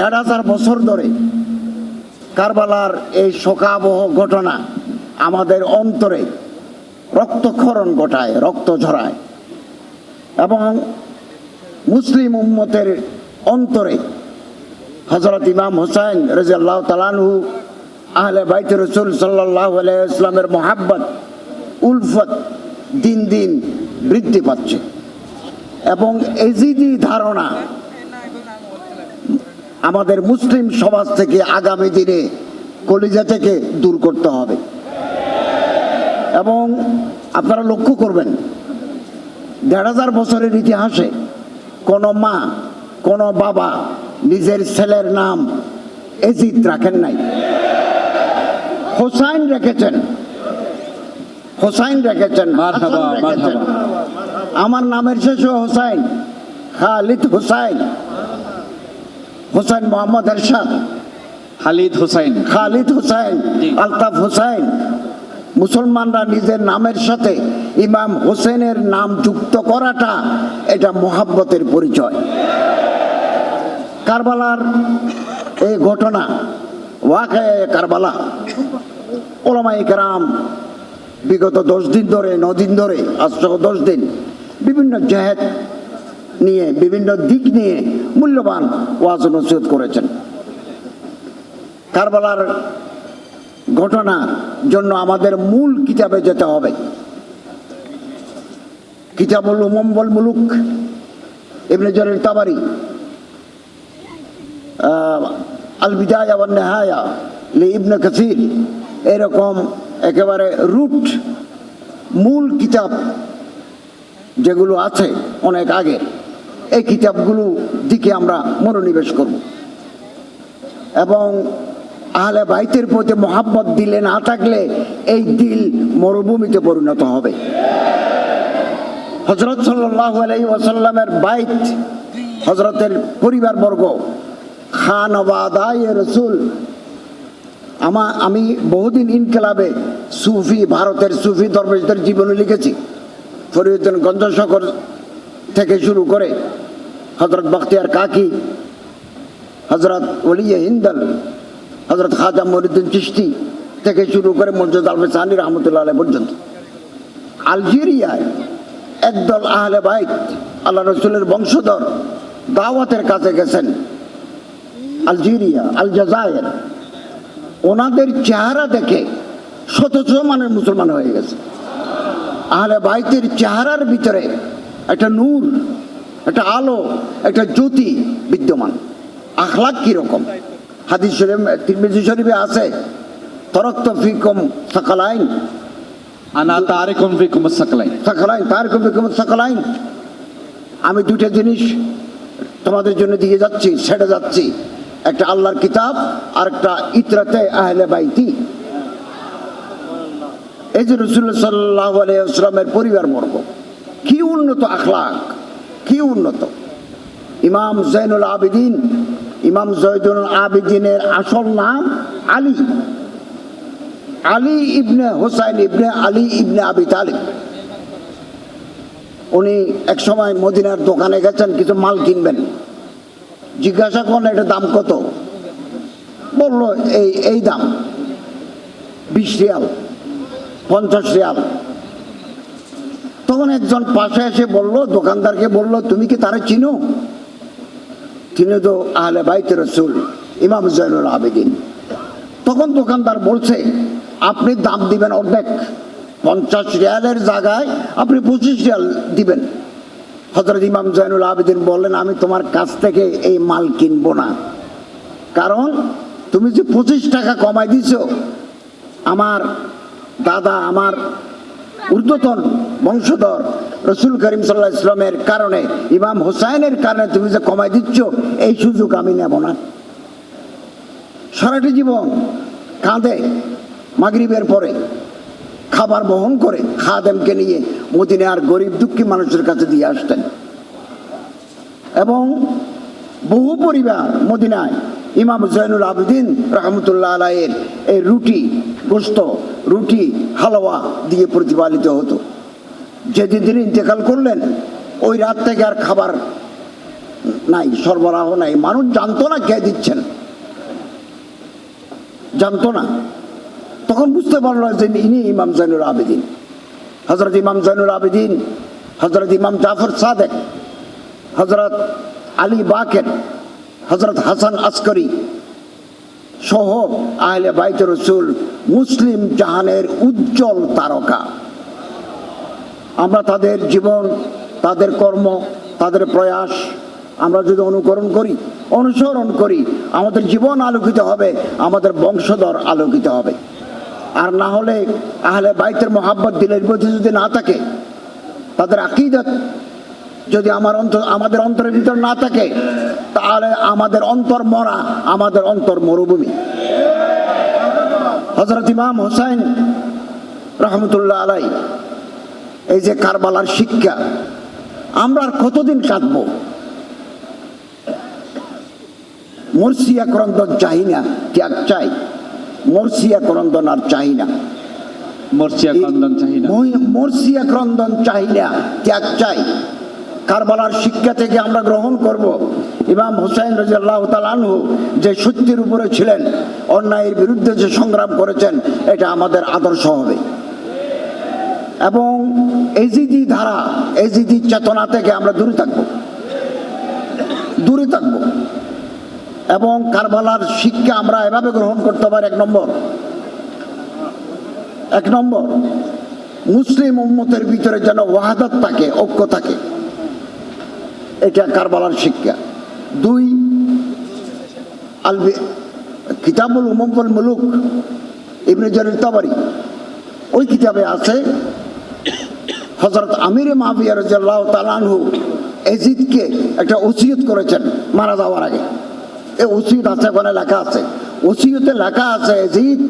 দেড় হাজার বছর ধরে কারবালার এই শোকাবহ ঘটনা আমাদের অন্তরে রক্তক্ষরণ ঘটায়, রক্ত ঝরায়। এবং মুসলিম উম্মতের অন্তরে হজরত ইমাম হুসাইন রাজিয়াল্লাহ তালানহু আহলে বাইত রসুল সাল্লাহ ইসলামের মোহাব্বত, উলফত দিন দিন বৃদ্ধি পাচ্ছে। এবং এজিদি ধারণা আমাদের মুসলিম সমাজ থেকে আগামী দিনে কলিজা থেকে দূর করতে হবে। এবং আপনারা লক্ষ্য করবেন দেড় হাজার বছরের ইতিহাসে কোনো মা কোনো বাবা নিজের ছেলের নাম এজিদ রাখেন নাই। হোসাইন রেখেছেন। হোসাইন রেখেছেন রেখেছেন। আমার নামের শেষে হোসাইন খালিদ হোসাইন। হোসাইন মোহাম্মদ এরশাদ। খালিদ হোসাইন। খালিদ হোসাইন আলতাফ হোসাইন। মুসলমানরা নিজের নামের সাথে ইমাম হোসেনের নাম যুক্ত করাটা এটা মোহাব্বতের পরিচয়। কারবালার এই ঘটনা ওয়াকে কারবালা ওলামাই কেরাম বিগত দশ দিন ধরে দিন ধরে আজ দশ দিন বিভিন্ন জাহেদ নিয়ে বিভিন্ন দিক নিয়ে মূল্যবান ওয়াজ নসিহত করেছেন। কারবালার ঘটনার জন্য আমাদের মূল কিতাবে যেতে হবে। কিতাবুল উমম্বল মুলুক, ইবনে জরির তাবারি আল বিদায়া ওয়ান নেহায়া লি ইবনে কাসির, এরকম একেবারে রুট মূল কিতাব যেগুলো আছে অনেক আগে। এই কিতাবগুলো দিকে আমরা মনোনিবেশ করব। এবং আহলে বাইতের প্রতি মোহাব্বত দিলে না থাকলে এই দিল মরুভূমিতে পরিণত হবে। হজরত সাল্লাহ আলাই বাইত হজরতের পরিবারবর্গ, খান রসুল, আমা, আমি বহুদিন ইনকেলাবে সুফি, ভারতের সুফি দরবেশদের জীবনে লিখেছি। ফরিউদ্দিন গঞ্জশকর থেকে শুরু করে হজরত বখতিয়ার কাকি হজরত ওলিয়ে হিন্দল হজরত খাজা মরিদ্দিন চিস্তি থেকে শুরু করে মসজিদ আলফে সানি রহমতুল্লাহ পর্যন্ত। আলজেরিয়ায় একদল আহলে বাইক আল্লাহ রসুলের বংশধর দাওয়াতের কাছে গেছেন। আলজেরিয়া আল জাজায়ের ওনাদের চেহারা দেখে শত শত মানের মুসলমান হয়ে গেছে। আহলে বাইতের চেহারার ভিতরে একটা নূর একটা আলো একটা জ্যোতি বিদ্যমান। আখলাক কীরকম হাদিস শরীফ তিরমিজি শরীফে আছে তরক্ত ফিকম সাকালাইন। আনা তারিকুম ফিকুম সাকলাইন। সাকালাইন তার ফিকম সাকালাইন। আমি দুইটা জিনিস তোমাদের জন্য দিয়ে যাচ্ছি ছেড়ে যাচ্ছি। একটা আল্লাহর কিতাব আর একটা ইতরাতে আহলে বাইতি। এই যে রসুল্লাহ সাল্লাহ আলাইসলামের পরিবার বর্গ কি উন্নত আখলাক? কি উন্নত? ইমাম জৈনুল আবিদিন, ইমাম জৈদুল আবিদিনের আসল নাম আলী। আলী ইবনে হোসাইন ইবনে আলী ইবনে আবি তালিব। উনি এক সময় মদিনার দোকানে গেছেন, কিছু মাল কিনবেন। জিজ্ঞাসা করেন এটা দাম কত? বলল, এই এই দাম, বিশ রিয়াল, পঞ্চাশ রিয়াল। তখন একজন পাশে এসে বলল, দোকানদারকে বলল, তুমি কি তারা চিনো? তিনি তো আহলে বাইতে রসুল, ইমাম জয়নুল আবেদিন। তখন দোকানদার বলছে, আপনি দাম দিবেন অর্ধেক, পঞ্চাশ রিয়ালের জায়গায় আপনি পঁচিশ রিয়াল দিবেন। হজরত ইমাম জয়নুল আবেদিন বললেন, আমি তোমার কাছ থেকে এই মাল কিনবো না। কারণ তুমি যে পঁচিশ টাকা কমাই দিছ, আমার দাদা, আমার ঊর্ধ্বতন বংশধর রসুল করিম সাল্লাহ ইসলামের কারণে, ইমাম হোসাইনের কারণে তুমি যে কমাই দিচ্ছ, এই সুযোগ আমি নেব না। সারাটি জীবন কাঁদে মাগরিবের পরে খাবার বহন করে খাদেমকে নিয়ে মদিনার গরিব দুঃখী মানুষের কাছে দিয়ে আসতেন। এবং বহু পরিবার মদিনায় ইমাম জৈনুল আবেদিন রহমতুল্লাহ আলাইয়ের এই রুটি গোস্ত রুটি হালুয়া দিয়ে প্রতিপালিত হতো। যেদিন তিনি ইন্তেকাল করলেন, ওই রাত থেকে আর খাবার নাই, সরবরাহ নাই। মানুষ জানতো না খেয়ে দিচ্ছেন। জানতো না। তখন বুঝতে পারল যে ইনি ইমাম জাইনুল আবেদিন। হজরত ইমাম জাইনুল আবেদিন হজরত ইমাম জাফর সাদেক হজরত আলী বাকের হজরত হাসান আসকরি সহ আহলে বাইত রসুল মুসলিম জাহানের উজ্জ্বল তারকা। আমরা তাদের জীবন, তাদের কর্ম, তাদের প্রয়াস আমরা যদি অনুকরণ করি, অনুসরণ করি, আমাদের জীবন আলোকিত হবে, আমাদের বংশধর আলোকিত হবে। আর না হলে আহলে বাইতের মোহাব্বত দিলের মধ্যে যদি না থাকে, তাদের আকিদত যদি আমার অন্তর, আমাদের অন্তরের ভিতর না থাকে, তাহলে আমাদের অন্তর মরা, আমাদের অন্তর মরুভূমি। হজরত ইমাম হোসাইন রহমতুল্লাহ আলাই এই যে কারবালার শিক্ষা আমরা আর কতদিন কাঁদব? মরসিয়া ক্রন্দন চাই না ত্যাগ চাই? মরসিয়া ক্রন্দন আর চাই না। মরসিয়া ক্রন্দন চাই না। ত্যাগ চাই কারবালার শিক্ষা থেকে আমরা গ্রহণ করব। ইমাম হুসাইন রাজিয়াল্লাহ তালানহু যে সত্যের উপরে ছিলেন অন্যায়ের বিরুদ্ধে যে সংগ্রাম করেছেন, এটা আমাদের আদর্শ হবে। এবং এজিদি ধারা, এজিদি চেতনা থেকে আমরা দূরে থাকব। দূরে থাকব। এবং কারবালার শিক্ষা আমরা এভাবে গ্রহণ করতে পারি, এক নম্বর। এক নম্বর, মুসলিম উম্মতের ভিতরে যেন ওয়াহাদত থাকে, ঐক্য থাকে। এটা কারবালার শিক্ষা। দুই, আলবি কিতাবুল উমুল মুলুক, ইবনে জারির তাবারি। ওই কিতাবে আছে হজরত আমির মাহবিয়া রাজিয়াল্লাহ তালানহু এজিদকে একটা ওসিয়ত করেছেন মারা যাওয়ার আগে। এই ওসিয়ত আছে, ওখানে লেখা আছে। ওসিয়তে লেখা আছে, এজিদ,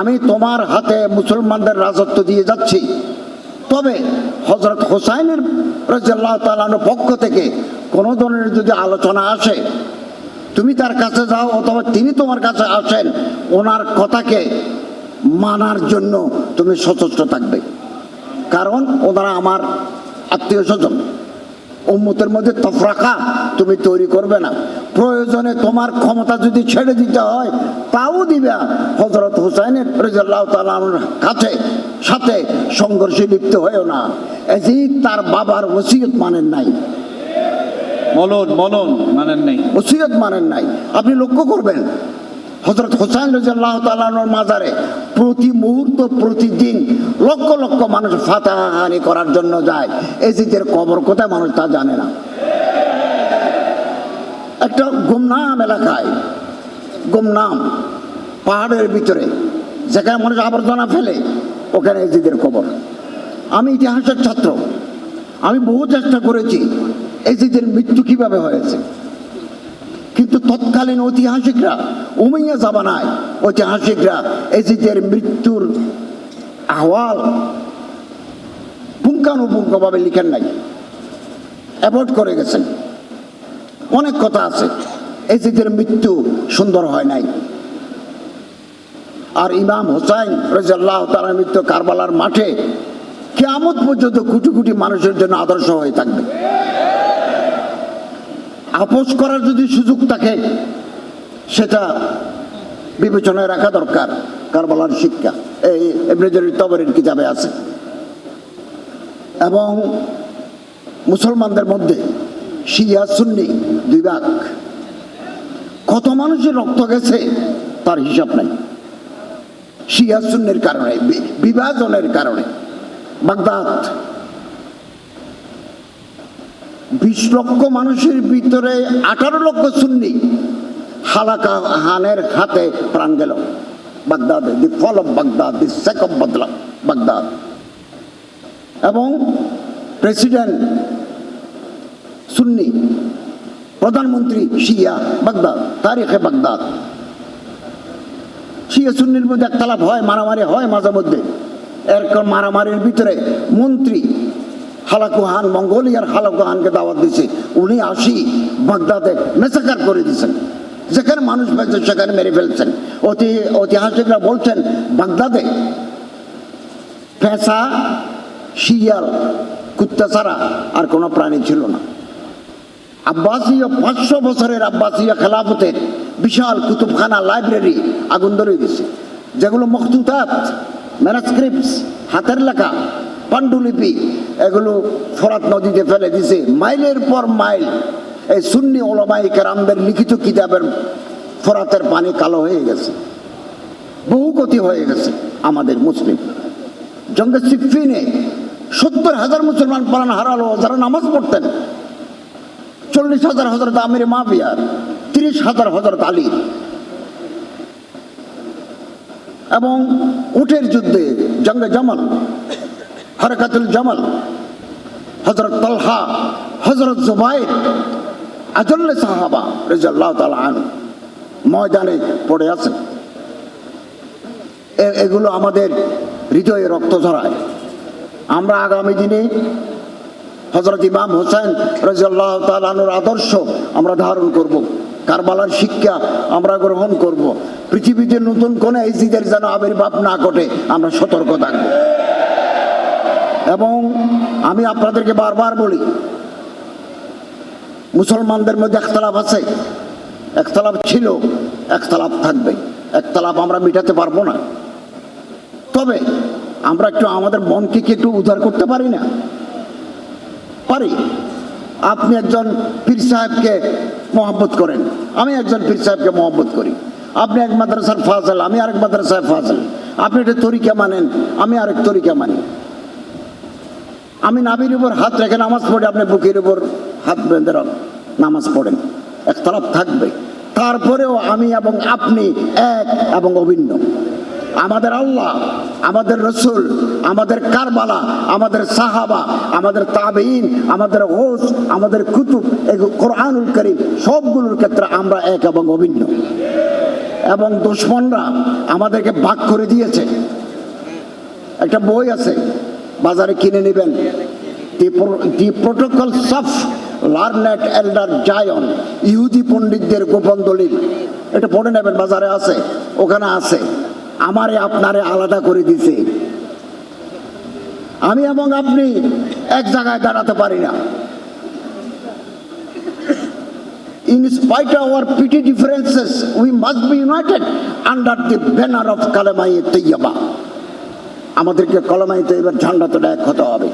আমি তোমার হাতে মুসলমানদের রাজত্ব দিয়ে যাচ্ছি। তবে হজরত হোসাইনের রাজিয়াল্লাহ তালানোর পক্ষ থেকে কোনো ধরনের যদি আলোচনা আসে তুমি তার কাছে যাও অথবা তিনি তোমার কাছে আসেন, ওনার কথাকে মানার জন্য তুমি সচেষ্ট থাকবে। কারণ ওনারা আমার আত্মীয় স্বজন। উম্মতের মধ্যে তফরাকা তুমি তৈরি করবে না। প্রয়োজনে তোমার ক্ষমতা যদি ছেড়ে দিতে হয়, তাও দিবে। হজরত হুসাইনের রাজিয়াল্লাহু তাআলার কাছে সাথে সংঘর্ষে লিপ্ত হয়েও না। এজিদ তার বাবার ওসিয়ত মানেন নাই। মলন মলন মানেন নাই। ওসিয়ত মানেন নাই। আপনি লক্ষ্য করবেন হজরত হোসাইন রাজিয়াল্লাহ তালানোর মাজারে প্রতি মুহূর্ত, প্রতিদিন লক্ষ লক্ষ মানুষ ফাতাহানি করার জন্য যায়। এজিদের কবর কোথায় মানুষ তা জানে না। একটা গুমনাম এলাকায়, গুমনাম পাহাড়ের ভিতরে, যেখানে মানুষ আবর্জনা ফেলে, ওখানে এজিদের কবর। আমি ইতিহাসের ছাত্র, আমি বহু চেষ্টা করেছি এজিদের মৃত্যু কীভাবে হয়েছে? কিন্তু তৎকালীন ঐতিহাসিকরা, উমাইয়া জামানায় ঐতিহাসিকরা এজিদের মৃত্যুর আহ্বাল পুঙ্খানুপুঙ্খভাবে লিখেন নাই। অ্যাভয়েড করে গেছেন। অনেক কথা আছে। এজিদের মৃত্যু সুন্দর হয় নাই। আর ইমাম হোসাইন রাজিয়াল্লাহ তালার মৃত্যু কারবালার মাঠে কেয়ামত পর্যন্ত কোটি কোটি মানুষের জন্য আদর্শ হয়ে থাকবে। আপোষ করার যদি সুযোগ থাকে, সেটা বিবেচনায় রাখা দরকার। কারবালার শিক্ষা। এই তবরের কিতাবে আছে। এবং মুসলমানদের মধ্যে শিয়া, সুন্নি দুই ভাগ। কত মানুষের রক্ত গেছে, তার হিসাব নাই। শিয়া, সুন্নির কারণে বিভাজনের কারণে। বাগদাদ বিশ লক্ষ মানুষের ভিতরে আঠারো লক্ষ সুন্নি। হালাকা হানের হাতে প্রাণ গেল। Baghdad, the fall of Baghdad, the sack of বদলা, বাগদাদ। এবং প্রেসিডেন্ট, সুন্নি, প্রধানমন্ত্রী শিয়া, বাগদাদ, তারিখে বাগদাদ। শিয়া সুন্নির মধ্যে একতলাপ হয়, মারামারি হয় মাঝে মধ্যে। এরকম মারামারির ভিতরে মন্ত্রী হালাকুহান মঙ্গোলিয়ার হালাকুহানকে দাওয়াত দিছে উনি আসি বাগদাদে মেসাকার করে দিয়েছেন। যেখানে মানুষ পেয়েছে, সেখানে মেরে ফেলছেন। অতি ঐতিহাসিকরা বলছেন, বাগদাদে ফেঁসা, শিয়াল কুত্তা ছাড়া আর কোনো প্রাণী ছিল না। আব্বাসীয় পাঁচশো বছরের আব্বাসীয় খেলাফতের বিশাল কুতুবখানা লাইব্রেরি আগুন ধরে গেছে যেগুলো মখতুতাত ম্যানাস্ক্রিপ্টস, হাতের লেখা পাণ্ডুলিপি, এগুলো ফরাত নদীতে ফেলে দিছে। মাইলের পর মাইল, এই সুন্নি ওলামাই কেরামদের লিখিত কিতাবের ফরাতের পানি কালো হয়ে গেছে। বহু গতি হয়ে গেছে আমাদের মুসলিম। জঙ্গে সিফিনে সত্তর হাজার মুসলমান প্রাণ হারালো, যারা নামাজ পড়তেন। চল্লিশ হাজার হজরত আমির মাফিয়ার তিরিশ হাজার হজরত আলী। এবং উটের যুদ্ধে জঙ্গে জামাল হরকাতুল জামাল হজরত তলহা হজরত জুবাইর আজল্লে সাহাবা রেজাল্লাহ তালা ময়দানে পড়ে আছেন এ- এগুলো আমাদের হৃদয়ে রক্ত ঝরায় আমরা আগামী দিনে হজরত ইমাম হোসেন রাজিয়াল্লাহ তালানুর আদর্শ আমরা ধারণ করব। কারবালার শিক্ষা আমরা গ্রহণ করব। পৃথিবীতে নতুন কোনো ইজিদের যেন আবির্ভাব না ঘটে, আমরা সতর্ক থাকব এবং আমি আপনাদেরকে বারবার বলি, মুসলমানদের মধ্যে একতলাপ আছে একতলাপ ছিল একতলাপ থাকবে একতলাপ আমরা মিটাতে পারব না। তবে আমরা একটু আমাদের মনকে কি একটু উদ্ধার করতে পারি না? পারি। আপনি একজন পীর সাহেবকে মহব্বত করেন, আমি একজন পীর সাহেবকে মহব্বত করি। আপনি এক মাদ্রাসার ফাজল, আমি আরেক মাদ্রাসার ফাজল। আপনি একটা তরিকা মানেন, আমি আরেক তরিকা মানি। আমি নাবির উপর হাত রেখে নামাজ পড়ে, আপনি বুকের উপর হাত বেঁধে নামাজ পড়েন। একতলাপ থাকবে। তারপরেও আমি এবং আপনি এক এবং অভিন্ন। আমাদের আল্লাহ, আমাদের রসুল, আমাদের কারবালা, আমাদের সাহাবা, আমাদের তাবেইন আমাদের হোস আমাদের কুতুব কোরআনুল করিম, সবগুলোর ক্ষেত্রে আমরা এক এবং অভিন্ন। এবং দুশ্মনরা আমাদেরকে ভাগ করে দিয়েছে। একটা বই আছে বাজারে কিনে নেবেন। দি প্রোটোকলস অফ লার্নেট এল্ডার জায়ন ইহুদি পণ্ডিতদের গোপন দলিল। এটা পড়ে নেবেন বাজারে আছে ওখানে আছে। আমারে আপনারে আলাদা করে দিছে। আমি এবং আপনি এক জায়গায় দাঁড়াতে পারি না। In spite of our petty differences, we must be united under the banner of. আমাদেরকে কলমাইতে এবার ঝান্ডা তো এক হতে হবে।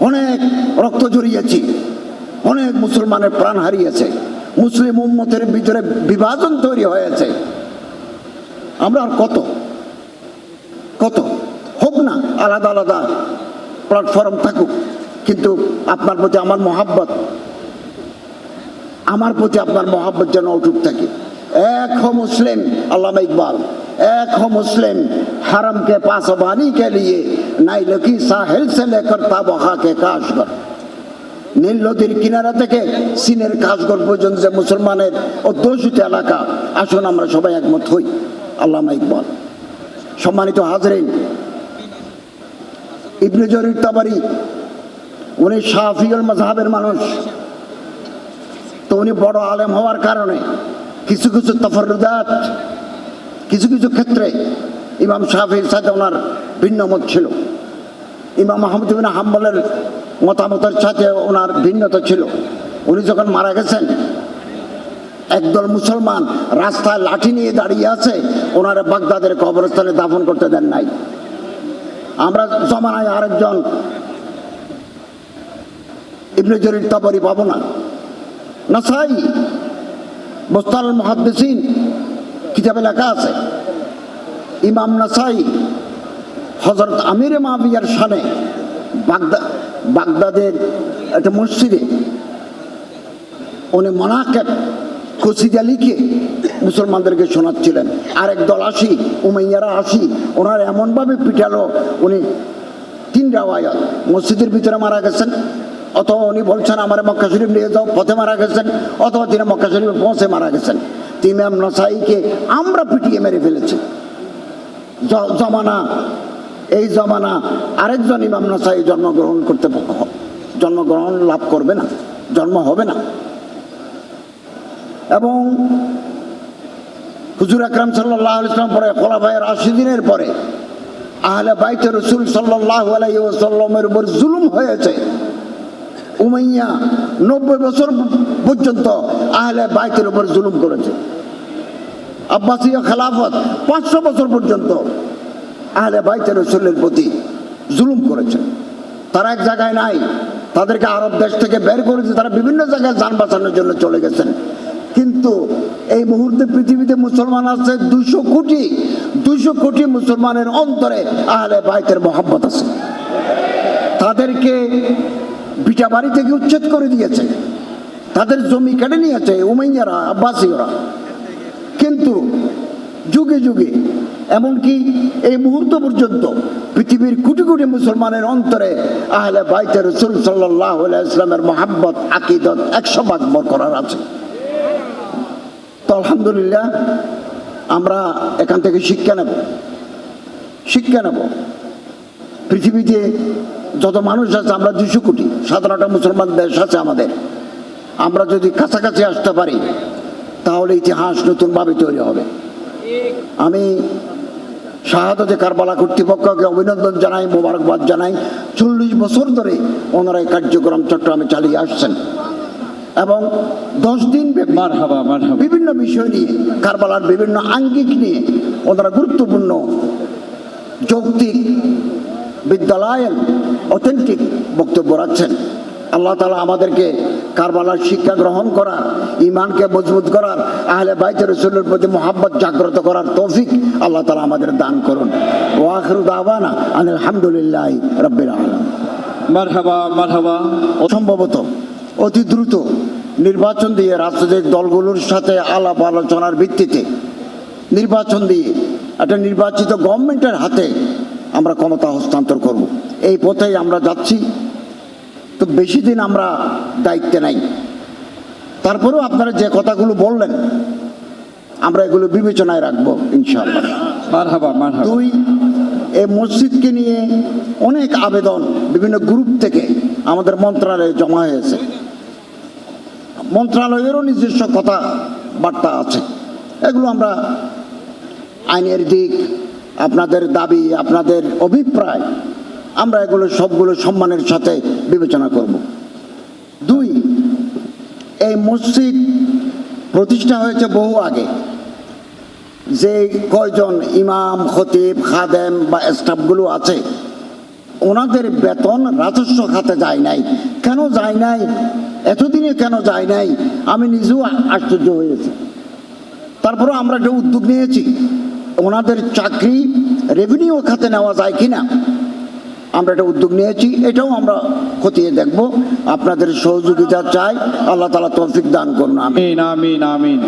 অনেক রক্ত জড়িয়েছি অনেক মুসলমানের প্রাণ হারিয়েছে। মুসলিম উম্মতের ভিতরে বিভাজন তৈরি হয়েছে। আমরা আর কত? কত? হোক না, আলাদা আলাদা প্ল্যাটফর্ম থাকুক। কিন্তু আপনার প্রতি আমার মহাব্বত, আমার প্রতি আপনার মহাব্বত যেন অটুট থাকে। এক মুসলিম, আল্লামা ইকবাল। এক হো মুসলিম हरम के पास पानी के लिए नाइल की साहिल से लेकर ताबहा के काशगर নীল নদীর কিনারা থেকে চীনের কাশগর পর্যন্ত যে মুসলমানের অধ্যুষিত এলাকা আসুন আমরা সবাই একমত হই আল্লামা ইকবাল সম্মানিত হাজরিন ইবনে জরির তাবারি উনি শাফিউল মজাহের মানুষ তো উনি বড় আলেম হওয়ার কারণে কিছু কিছু তফরুদাত কিছু কিছু ক্ষেত্রে ইমাম শাহির সাথে ওনার ভিন্ন মত ছিল। ইমাম মাহমুদ বিন হাম্বলের মতামতের সাথে ওনার ভিন্নতা ছিল। উনি যখন মারা গেছেন, একদল মুসলমান রাস্তায় লাঠি নিয়ে দাঁড়িয়ে আছে, ওনারা বাগদাদের কবরস্থানে দাফন করতে দেন নাই। আমরা জমানায় আরেকজন ইবনে জরির তাবরি পাবো না। নাসাই মোস্তাল মহাদ্দেসিন কিতাবে লেখা আছে। ইমাম নাসাই হজরত আমির মাবিয়ার সানে বাগদা বাগদাদের একটা মসজিদে উনি মনাকেব কসিদা লিখে মুসলমানদেরকে শোনাচ্ছিলেন। আরেক দল আসি, উমাইয়ারা আসি, ওনার এমনভাবে পিটালো, উনি তিন রাওয়ায়াত, মসজিদের ভিতরে মারা গেছেন, অথবা উনি বলছেন, আমার মক্কা শরীফ নিয়ে যাও, পথে মারা গেছেন, অথবা তিনি মক্কা শরীফে পৌঁছে মারা গেছেন। তিমাম নসাইকে আমরা পিটিয়ে মেরে ফেলেছি। জমানা, এই জমানা আরেকজন ইমাম নসাই জন্মগ্রহণ করতে জন্মগ্রহণ লাভ করবে না, জন্ম হবে না। এবং হুজুর আকরাম সাল্লাহ ইসলাম পরে খোলাফায়ের আশি দিনের পরে আহলে বাইতে রসুল সাল্লাহ আলাই ওসাল্লামের উপর জুলুম হয়েছে। উমাইয়া নব্বই বছর পর্যন্ত আহলে বাইতের উপর জুলুম করেছে। আব্বাসীয় খেলাফত পাঁচশো বছর পর্যন্ত আহলে বাইতের রসুলের প্রতি জুলুম করেছে। তারা এক জায়গায় নাই, তাদেরকে আরব দেশ থেকে বের করেছে, তারা বিভিন্ন জায়গায় যান বাঁচানোর জন্য চলে গেছেন। কিন্তু এই মুহূর্তে পৃথিবীতে মুসলমান আছে দুশো কোটি দুশো কোটি মুসলমানের অন্তরে আহলে বাইতের মোহাম্মত আছে। তাদেরকে বিটা বাড়ি থেকে উচ্ছেদ করে দিয়েছে। তাদের জমি কেটে নিয়েছে উমাইয়ারা, আব্বাসীয়রা। কিন্তু যুগে যুগে, এমনকি এই মুহূর্ত পর্যন্ত পৃথিবীর কোটি কোটি মুসলমানের অন্তরে আহলে বাইতে রসুল সাল্লাহ ইসলামের মোহাব্বত, আকিদত একশো ভাগ করার আছে। তো আলহামদুলিল্লাহ, আমরা এখান থেকে শিক্ষা নেব। শিক্ষা নেব। পৃথিবীতে যত মানুষ আছে, আমরা দুশো কোটি সাধারণত মুসলমান দেশ আছে আমাদের। আমরা যদি কাছাকাছি আসতে পারি তাহলে ইতিহাস নতুনভাবে তৈরি হবে। আমি শাহাদতে কারবালা কর্তৃপক্ষকে অভিনন্দন জানাই মোবারকবাদ জানাই চল্লিশ বছর ধরে ওনারা এই কার্যক্রম চট্টগ্রামে চালিয়ে আসছেন। এবং দশ দিন বিভিন্ন বিষয় নিয়ে কারবালার বিভিন্ন আঙ্গিক নিয়ে ওনারা গুরুত্বপূর্ণ যৌক্তিক বিদ্যালয়ের অথেন্টিক বক্তব্য রাখছেন। আল্লাহ তালা আমাদেরকে কারবালার শিক্ষা গ্রহণ করার ইমানকে মজবুত করার আহলে বাইতে রসুলের প্রতি মোহাব্বত জাগ্রত করার তৌফিক আল্লাহ তালা আমাদের দান করুন। ওয়াখরুদ আবানা আলহামদুলিল্লাহ রব্বিল আলম মার হাবা মার হাবা সম্ভবত অতি দ্রুত নির্বাচন দিয়ে রাজনৈতিক দলগুলোর সাথে আলাপ আলোচনার ভিত্তিতে নির্বাচন দিয়ে একটা নির্বাচিত গভর্নমেন্টের হাতে আমরা ক্ষমতা হস্তান্তর করব। এই পথেই আমরা যাচ্ছি। তো বেশি দিন আমরা দায়িত্বে নাই। তারপরেও আপনারা যে কথাগুলো বললেন আমরা এগুলো বিবেচনায় রাখব ইনশাল্লাহ দুই এই মসজিদকে নিয়ে অনেক আবেদন বিভিন্ন গ্রুপ থেকে আমাদের মন্ত্রণালয়ে জমা হয়েছে। মন্ত্রণালয়েরও নিজস্ব কথা বার্তা আছে। এগুলো আমরা আইনের দিক আপনাদের দাবি আপনাদের অভিপ্রায় আমরা এগুলো সবগুলো সম্মানের সাথে বিবেচনা করব। দুই, এই মসজিদ প্রতিষ্ঠা হয়েছে বহু আগে। যে কয়জন ইমাম, খতিব, খাদেম বা স্টাফগুলো আছে, ওনাদের বেতন রাজস্ব খাতে যায় নাই। কেন যায় নাই? এতদিনে কেন যায় নাই? আমি নিজেও আশ্চর্য হয়েছি তারপরে আমরা একটা উদ্যোগ নিয়েছি। ওনাদের চাকরি রেভিনিউ খাতে নেওয়া যায় কিনা? আমরা একটা উদ্যোগ নিয়েছি, এটাও আমরা খতিয়ে দেখব। আপনাদের সহযোগিতা চাই, আল্লাহ তালা তৌফিক দান করুন আমি আমিন আমিন আমিন।